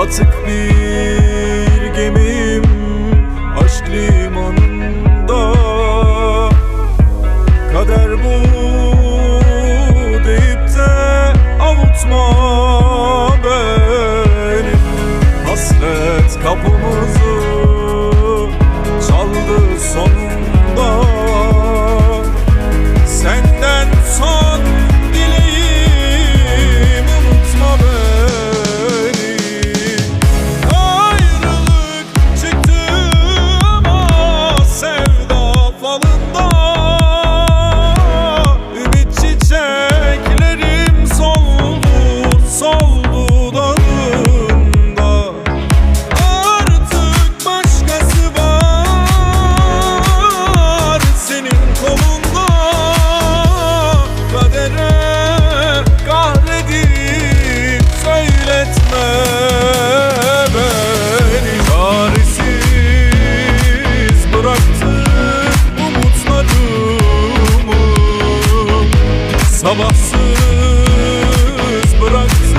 Batık bir Sabahsız bıraktın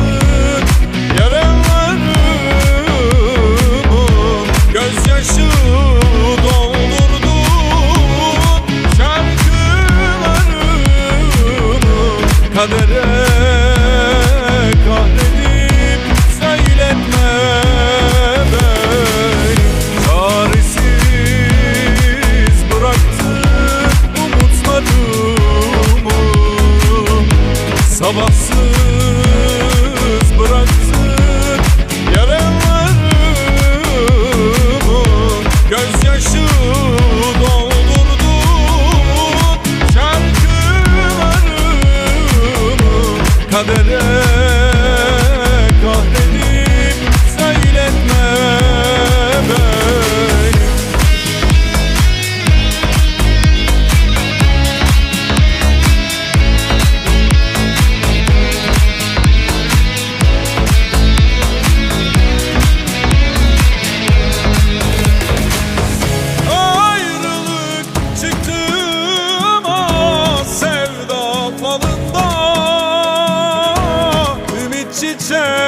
yaralarımı Gözyaşı doldurdun şarkılarımı Kadere Babasız bıraktık yaralarımı. Gözyaşı doldurdum şarkılarımı. Kadere future.